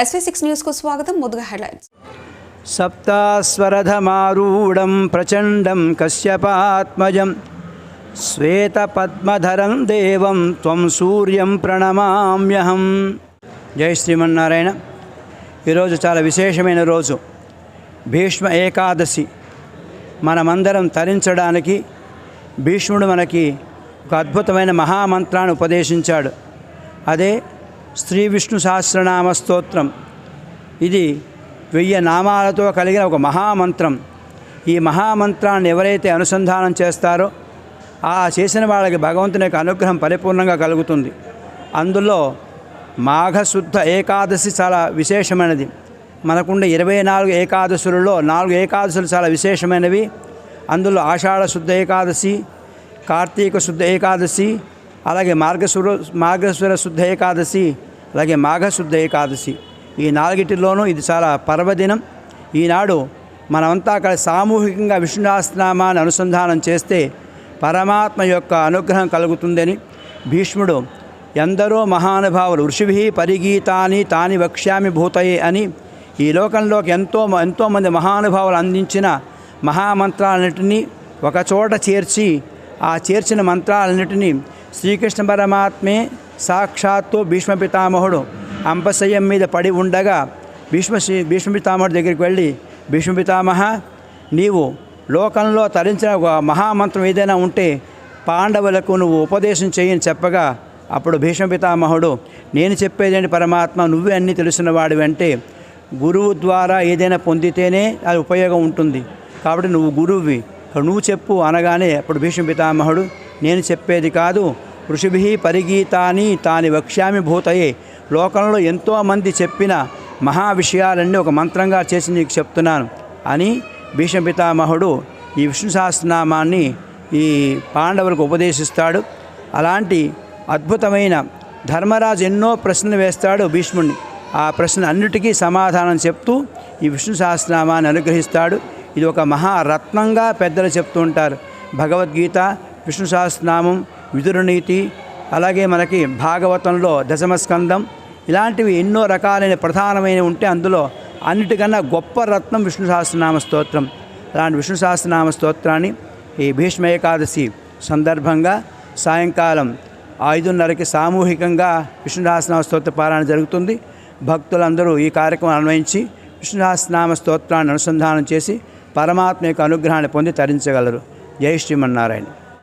SV six న్యూస్కు స్వాగతం ముందుగా హెడ్లైన్స్ సప్తాస్వరథమారూఢం ప్రచండం కశ్యపాత్మజం శ్వేతపద్మధరం దేవం త్వం సూర్యం ప్రణమామ్యహం. జై శ్రీమన్నారాయణ. ఈరోజు చాలా విశేషమైన రోజు. భీష్మ ఏకాదశి. మనమందరం తరించడానికి భీష్ముడు మనకి ఒక అద్భుతమైన మహామంత్రాన్ని ఉపదేశించాడు. అదే శ్రీ విష్ణు సహస్రనామ స్తోత్రం ఇది వెయ్యి నామాలతో కలిగిన ఒక మహామంత్రం. ఈ మహామంత్రాన్ని ఎవరైతే అనుసంధానం చేస్తారో ఆ చేసిన వాళ్ళకి భగవంతుని యొక్క అనుగ్రహం పరిపూర్ణంగా కలుగుతుంది. అందులో మాఘశుద్ధ ఏకాదశి చాలా విశేషమైనది. మనకుండే ఇరవై నాలుగు ఏకాదశులలో నాలుగు ఏకాదశులు చాలా విశేషమైనవి. అందులో ఆషాఢ శుద్ధ ఏకాదశి కార్తీక శుద్ధ ఏకాదశి అలాగే మార్గశుర మార్గశుర శుద్ధ ఏకాదశి అలాగే మాఘశుద్ధ ఏకాదశి. ఈ నాలుగిటిలోనూ ఇది చాలా పర్వదినం. ఈనాడు మనమంతా అక్కడ సామూహికంగా విష్ణునామనామాన్ని అనుసంధానం చేస్తే పరమాత్మ యొక్క అనుగ్రహం కలుగుతుందని భీష్ముడు ఎందరో మహానుభావులు ఋషిభి పరిగీతాని తాని వక్ష్యామి భూతయే అని ఈ లోకంలోకి ఎంతో ఎంతోమంది మహానుభావులు అందించిన మహామంత్రాలన్నిటినీ ఒకచోట చేర్చి ఆ చేర్చిన మంత్రాలన్నిటినీ శ్రీకృష్ణ పరమాత్మే సాక్షాత్తు భీష్మ పితామహుడు అంపశయం మీద పడి ఉండగా భీష్మ శ్రీ దగ్గరికి వెళ్ళి భీష్మపితామహ నీవు లోకంలో తరించిన ఒక మహామంత్రం ఏదైనా ఉంటే పాండవులకు నువ్వు ఉపదేశం చేయని చెప్పగా అప్పుడు భీష్మ పితామహుడు నేను చెప్పేదేంటి పరమాత్మ? నువ్వే అన్నీ తెలిసిన అంటే గురువు ద్వారా ఏదైనా పొందితేనే అది ఉపయోగం ఉంటుంది. కాబట్టి నువ్వు గురువువి. నువ్వు చెప్పు అనగానే అప్పుడు భీష్మ పితామహుడు నేను చెప్పేది కాదు. ఋషిభి పరిగీతాని తాని వక్ష్యామి భూతయే. లోకంలో ఎంతోమంది చెప్పిన మహా విషయాలన్నీ ఒక మంత్రంగా చేసి నీకు చెప్తున్నాను. అని భీష్మ పితామహుడు ఈ విష్ణు సహస్రనామాన్ని ఈ పాండవులకు ఉపదేశిస్తాడు. అలాంటి అద్భుతమైన ధర్మరాజు ఎన్నో ప్రశ్నలు వేస్తాడు భీష్ముడిని ఆ ప్రశ్న అన్నిటికీ సమాధానం చెప్తూ ఈ విష్ణు సహస్రనామాన్ని అనుగ్రహిస్తాడు. ఇది ఒక మహారత్నంగా పెద్దలు చెప్తూ ఉంటారు. భగవద్గీత విష్ణు సహస్రనామం విదురునీతి అలాగే మనకి భాగవతంలో దశమస్కందం ఇలాంటివి ఎన్నో రకాలైన ప్రధానమైన ఉంటే అందులో అన్నిటికన్నా గొప్ప రత్నం విష్ణు సహస్రనామ స్తోత్రం. అలాంటి విష్ణు సహస్రనామ స్తోత్రాన్ని ఈ భీష్మ ఏకాదశి సందర్భంగా సాయంకాలం ఐదున్నరకి సామూహికంగా విష్ణు సహస్రనామ స్తోత్ర పారాయణ జరుగుతుంది. భక్తులందరూ ఈ కార్యక్రమం అన్వయించి విష్ణు సహస్రనామ స్తోత్రాన్ని అనుసంధానం చేసి పరమాత్మ యొక్క అనుగ్రహాన్ని పొంది తరించగలరు. జై శ్రీమన్నారాయణ.